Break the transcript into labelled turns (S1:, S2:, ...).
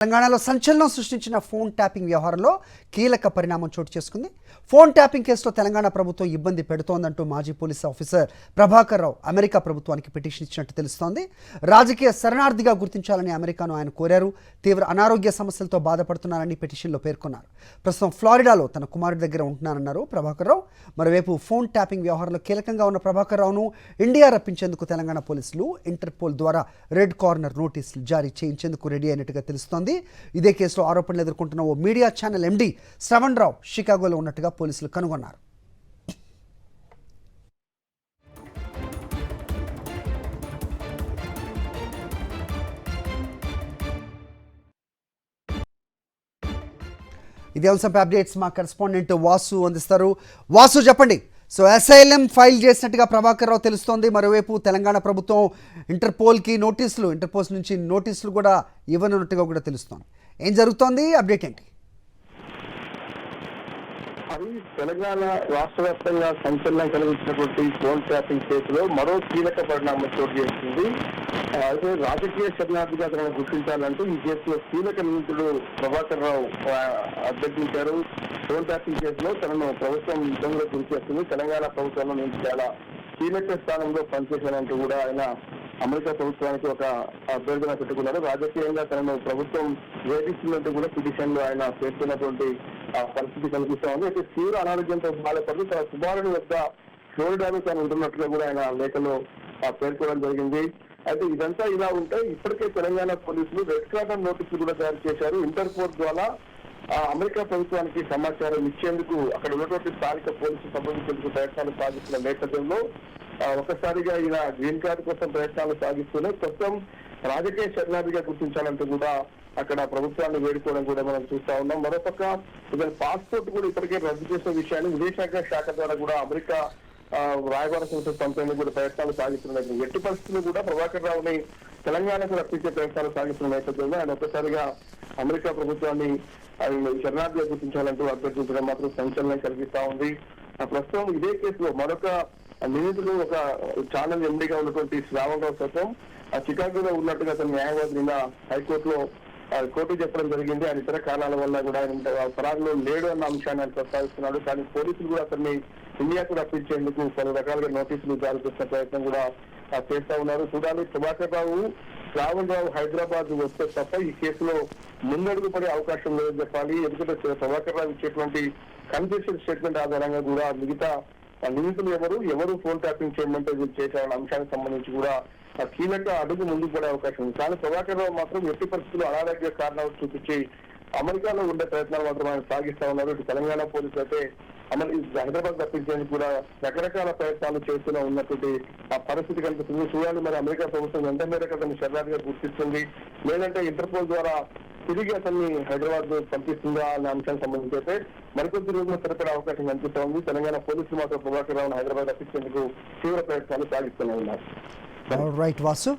S1: తెలంగాణలో సంచలనం సృష్టించిన ఫోన్ ట్యాపింగ్ వ్యవహారంలో కీలక పరిణామం చోటు చేసుకుంది. ఫోన్ ట్యాపింగ్ కేసులో తెలంగాణ ప్రభుత్వం ఇబ్బంది పెడుతోందంటూ మాజీ police officer Prabhakar Rao America ప్రభుత్వానికి పిటిషన్ ఇచ్చినట్టు తెలుస్తోంది. రాజకీయ శరణార్థిగా గుర్తించాలని అమెరికాను ఆయన కోరారు. తీవ్ర అనారోగ్య సమస్యలతో బాధపడుతున్నారని పిటిషన్లో పేర్కొన్నారు. ప్రస్తుతం ఫ్లారిడాలో తన కుమారుడి దగ్గర ఉంటున్నారన్నారు ప్రభాకర్ రావు. మరోవైపు ఫోన్ ట్యాపింగ్ వ్యవహారంలో కీలకంగా ఉన్న ప్రభాకర్ రావును ఇండియా రప్పించేందుకు తెలంగాణ పోలీసులు ఇంటర్పోల్ ద్వారా రెడ్ కార్నర్ నోటీసులు జారీ చేయించేందుకు రెడీ అయినట్టుగా తెలుస్తోంది. ఇదే కేసులో ఆరోపణలు ఎదుర్కొంటున్న ఓ media channel M D Shravan Rao షికాగోలో ఉన్నట్టుగా పోలీసులు కనుగొన్నారు. ఇదే అంశంపై అప్డేట్స్ మా కరెస్పాండెంట్ వాసు అందిస్తారు. వాసు చెప్పండి. సో ఎస్ఐఎల్ఎం ఫైల్ చేసినట్టుగా ప్రభాకర్ రావు తెలుస్తోంది. మరోవైపు తెలంగాణ ప్రభుత్వం ఇంటర్పోల్కి నోటీసులు ఇంటర్పోల్ నుంచి నోటీసులు కూడా ఇవ్వనున్నట్టుగా కూడా తెలుస్తోంది. ఏం జరుగుతోంది? అప్డేట్ ఏంటి?
S2: తెలంగాణ రాష్ట్ర వ్యాప్తంగా సంచలనం కలిగించినటువంటి ఫోన్ ట్యాపింగ్ కేసులో మరో కీలక పరిణామం చోటు చేసింది. అయితే రాజకీయ శరణార్థిగా తనను గుర్తించాలంటూ ఈ కేసులో కీలక నిందితుడు ప్రభాకర్ రావు అభ్యర్థించారు. ఫోన్ ట్యాపింగ్ కేసులో తనను ప్రభుత్వం ఇబ్బందులు గురి చేస్తుంది. తెలంగాణ ప్రభుత్వంలో నేను చాలా కీలక స్థానంలో పనిచేశానంటూ కూడా ఆయన అమెరికా ప్రభుత్వానికి ఒక అభ్యర్థన పెట్టుకున్నారు. రాజకీయంగా తనను ప్రభుత్వం వేధిస్తున్నట్టు కూడా పిటిషన్లో ఆయన పేర్కొన్నటువంటి పరిస్థితి కనిపిస్తా ఉంది. అయితే తీవ్ర అనారోగ్యంతో బాధపడుతూ తన కుమారుని వద్ద ఫ్లోరిడాలో తాను ఉంటున్నట్లుగా కూడా ఆయన లేఖలో పేర్కొనడం జరిగింది. అయితే ఇదంతా ఇలా ఉంటే ఇప్పటికే తెలంగాణ పోలీసులు రెడ్ కార్నర్ నోటీసులు కూడా తయారు చేశారు. ఇంటర్పోర్ట్ ద్వారా అమెరికా ప్రభుత్వానికి సమాచారం ఇచ్చేందుకు అక్కడ ఉన్నటువంటి స్థానిక పోలీసు సంబంధించేందుకు ప్రయత్నాలు సాగిస్తున్న నేపథ్యంలో ఒకసారిగా ఒక్కసారిగా ఈయన గ్రీన్ కార్డు కోసం ప్రయత్నాలు సాగిస్తూనే ప్రస్తుతం రాజకీయ శరణార్థిగా గుర్తించాలంటూ కూడా అక్కడ ప్రభుత్వాన్ని వేడుకోవడం కూడా మనం చూస్తా ఉన్నాం. మరోపక్క ఇతని పాస్పోర్ట్ కూడా ఇప్పటికే రద్దు చేసిన విషయాన్ని విదేశాంగ శాఖ ద్వారా కూడా అమెరికా రాయబార సంస్థ పంపేందుకు కూడా ప్రయత్నాలు సాగిస్తున్నాయి ఎట్టి పరిస్థితులు కూడా ప్రభాకర్ రావుని తెలంగాణకు రప్పించే ప్రయత్నాలు సాగిస్తున్న నేపథ్యంలో ఆయన ఒక్కసారిగా అమెరికా ప్రభుత్వాన్ని ఆయన శరణార్థిగా గుర్తించాలంటూ అభ్యర్థించడం మాత్రం సంచలనం కలిగిస్తా ఉంది. ఆ ప్రస్తుతం ఇదే కేసులో మరొక నిందితుడు ఒక ఛానల్ ఎండీగా ఉన్నటువంటి శ్రావణరావు రావు ఆ చికాగోలో ఉన్నట్టుగా అతను న్యాయవాది నిన్న హైకోర్టులో కోర్టు చెప్పడం జరిగింది. ఆయన ఇతర కారణాల వల్ల కూడా ఆయన ఫరాగ్లో లేడు అన్న అంశాన్ని ఆయన ప్రస్తావిస్తున్నాడు. కానీ పోలీసులు కూడా అతన్ని ఇండియాకు రప్పించేందుకు పలు రకాలుగా నోటీసులు జారీ చేసిన ప్రయత్నం కూడా చేస్తా ఉన్నారు. చూడాలి ప్రభాకర్ రావు శ్రావణ్ రావు హైదరాబాద్ వస్తే తప్ప ఈ కేసులో ముందడుగు పడే అవకాశం లేదని చెప్పాలి. ఎందుకంటే ప్రభాకర్ రావు ఇచ్చేటువంటి కన్ఫ్యూషన్ స్టేట్మెంట్ ఆధారంగా కూడా మిగతా ఆ నిందితులు ఎవరు ఎవరు ఫోన్ ట్యాపింగ్ చేయమంటే చేసే అంశానికి సంబంధించి కూడా కీలక అడుగు ముందుకు పడే అవకాశం ఉంది. కానీ ప్రభాకర్ రావు మాత్రం ఎట్టి పరిస్థితుల్లో అనారోగ్య కారణాలు చూపించి అమెరికాలో ఉండే ప్రయత్నాలు మాత్రం ఆయన సాగిస్తా ఉన్నారు. ఇటు తెలంగాణ పోలీసులు అయితే అమలు హైదరాబాద్ తప్పించేందుకు కూడా రకరకాల ప్రయత్నాలు చేస్తూనే ఉన్నటువంటి ఆ పరిస్థితి కనిపిస్తుంది. చూడాలి మరి అమెరికా ప్రభుత్వం ఎంత మేరకు అతన్ని శరణార్థిగా గుర్తిస్తుంది. లేదంటే ఇంటర్పోల్ ద్వారా తిరిగి అతన్ని హైదరాబాద్ పంపిస్తుందా అనే అంశానికి సంబంధించి అయితే మరికొద్ది రోజులు స్థిరపడే అవకాశం కనిపిస్తా ఉంది. తెలంగాణ పోలీసులు మాత్రం ప్రభాకర్ రావును హైదరాబాద్ రప్పించేందుకు తీవ్ర ప్రయత్నాలు సాగిస్తూనే ఉన్నారు.
S1: రైట్ వాసు